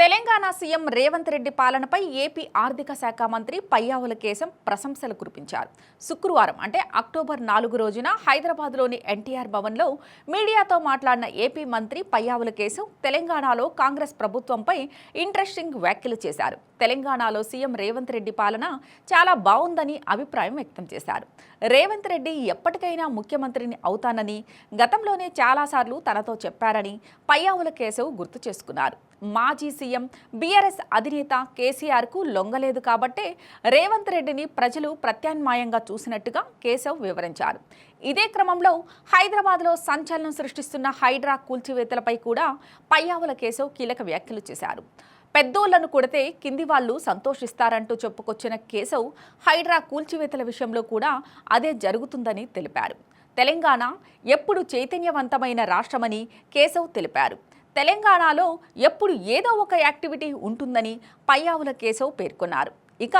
Telangana CM Revanth Reddy పాలనపై AP ఆర్థిక శాఖ మంత్రి పయ్యావుల కేశం ప్రశంసలు కురిపించారు. శుక్రవారం అంటే అక్టోబర్ నాలుగు రోజున హైదరాబాద్లోని ఎన్టీఆర్ భవన్లో మీడియాతో మాట్లాడిన ఏపీ మంత్రి పయ్యావుల కేశం తెలంగాణలో కాంగ్రెస్ ప్రభుత్వంపై ఇంట్రెస్టింగ్ వ్యాఖ్యలు చేశారు. తెలంగాణలో సీఎం రేవంత్ రెడ్డి పాలన చాలా బాగుందని అభిప్రాయం వ్యక్తం చేశారు. రేవంత్ రెడ్డి ఎప్పటికైనా ముఖ్యమంత్రిని అవుతానని గతంలోనే చాలాసార్లు తనతో చెప్పారని పయ్యావుల కేశవ్ గుర్తు చేసుకున్నారు. మాజీ సీఎం బీఆర్ఎస్ అధినేత కేసీఆర్కు లొంగలేదు కాబట్టే రేవంత్ రెడ్డిని ప్రజలు ప్రత్యామ్నాయంగా చూసినట్టుగా కేశవ్ వివరించారు. ఇదే క్రమంలో హైదరాబాద్లో సంచలనం సృష్టిస్తున్న హైడ్రా కూల్చివేతలపై కూడా పయ్యావుల కేశవ్ కీలక వ్యాఖ్యలు చేశారు. పెద్దోళ్ళను కొడితే కింది వాళ్ళు సంతోషిస్తారంటూ చెప్పుకొచ్చిన కేశవ్ హైడ్రా కూల్చివేతల విషయంలో కూడా అదే జరుగుతుందని తెలిపారు. తెలంగాణ ఎప్పుడు చైతన్యవంతమైన రాష్ట్రమని కేశవ్ తెలిపారు. తెలంగాణలో ఎప్పుడు ఏదో ఒక యాక్టివిటీ ఉంటుందని పయ్యావుల కేశవ్ పేర్కొన్నారు. ఇక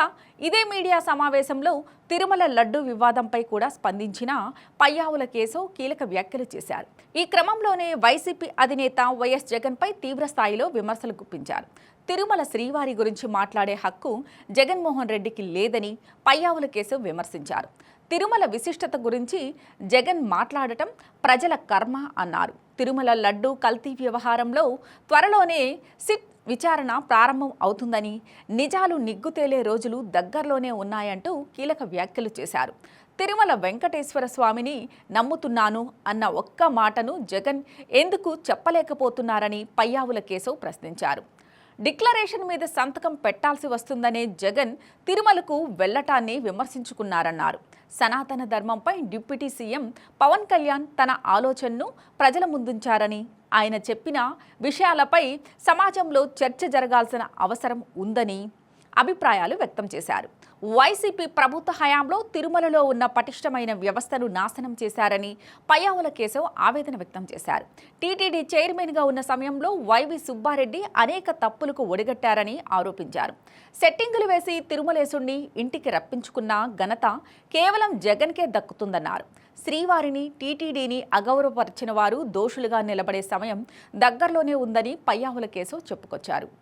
ఇదే మీడియా సమావేశంలో తిరుమల లడ్డు వివాదంపై కూడా స్పందించిన పయ్యావుల కేశవ్ కీలక వ్యాఖ్యలు చేశారు. ఈ క్రమంలోనే వైసీపీ అధినేత వైఎస్ జగన్పై తీవ్ర స్థాయిలో విమర్శలు గుప్పించారు. తిరుమల శ్రీవారి గురించి మాట్లాడే హక్కు జగన్మోహన్ రెడ్డికి లేదని పయ్యావుల కేశవ్ విమర్శించారు. తిరుమల విశిష్టత గురించి జగన్ మాట్లాడటం ప్రజల కర్మ అన్నారు. తిరుమల లడ్డు కల్తీ వ్యవహారంలో త్వరలోనే సిట్ విచారణ ప్రారంభం అవుతుందని నిజాలు నిగ్గుతేలే రోజులు దగ్గరలోనే ఉన్నాయంటూ కీలక వ్యాఖ్యలు చేశారు. తిరుమల వెంకటేశ్వర స్వామిని నమ్ముతున్నాను అన్న ఒక్క మాటను జగన్ ఎందుకు చెప్పలేకపోతున్నారని పయ్యావుల కేశవ్ ప్రశ్నించారు. డిక్లరేషన్ మీద సంతకం పెట్టాల్సి వస్తుందనే జగన్ తిరుమలకు వెళ్ళటాన్ని విమర్శించుకున్నారన్నారు. సనాతన ధర్మంపై డిప్యూటీ సీఎం పవన్ కళ్యాణ్ తన ఆలోచనను ప్రజల ముందుంచారని ఆయన చెప్పిన విషయాలపై సమాజంలో చర్చ జరగాల్సిన అవసరం ఉందని అభిప్రాయాలు వ్యక్తం చేశారు. వైసీపీ ప్రభుత్వ హయాంలో తిరుమలలో ఉన్న పటిష్టమైన వ్యవస్థను నాశనం చేశారని పయ్యావుల కేశవ్ ఆవేదన వ్యక్తం చేశారు. టీటీడీ చైర్మన్గా ఉన్న సమయంలో వైవి సుబ్బారెడ్డి అనేక తప్పులకు ఒడిగట్టారని ఆరోపించారు. సెట్టింగులు వేసి తిరుమలేశుణ్ణి ఇంటికి రప్పించుకున్న ఘనత కేవలం జగన్కే దక్కుతుందన్నారు. శ్రీవారిని టీటీడీని అగౌరవపరిచిన వారు దోషులుగా నిలబడే సమయం దగ్గరలోనే ఉందని పయ్యావుల కేశవ్ చెప్పుకొచ్చారు.